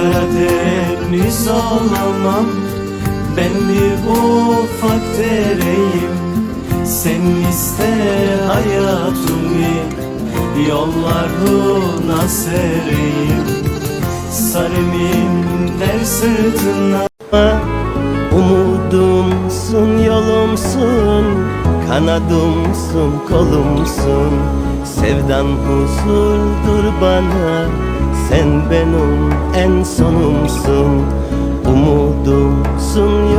Karadeniz olamam Ben bir ufak dereyim Sen iste hayatımı Yollarına sereyim. Sarımim der sırtına. Umudumsun yolumsun. Kanadımsın kolumsun. Sevdan huzurdur bana. Sen benim en sonumsun. Umudumsun,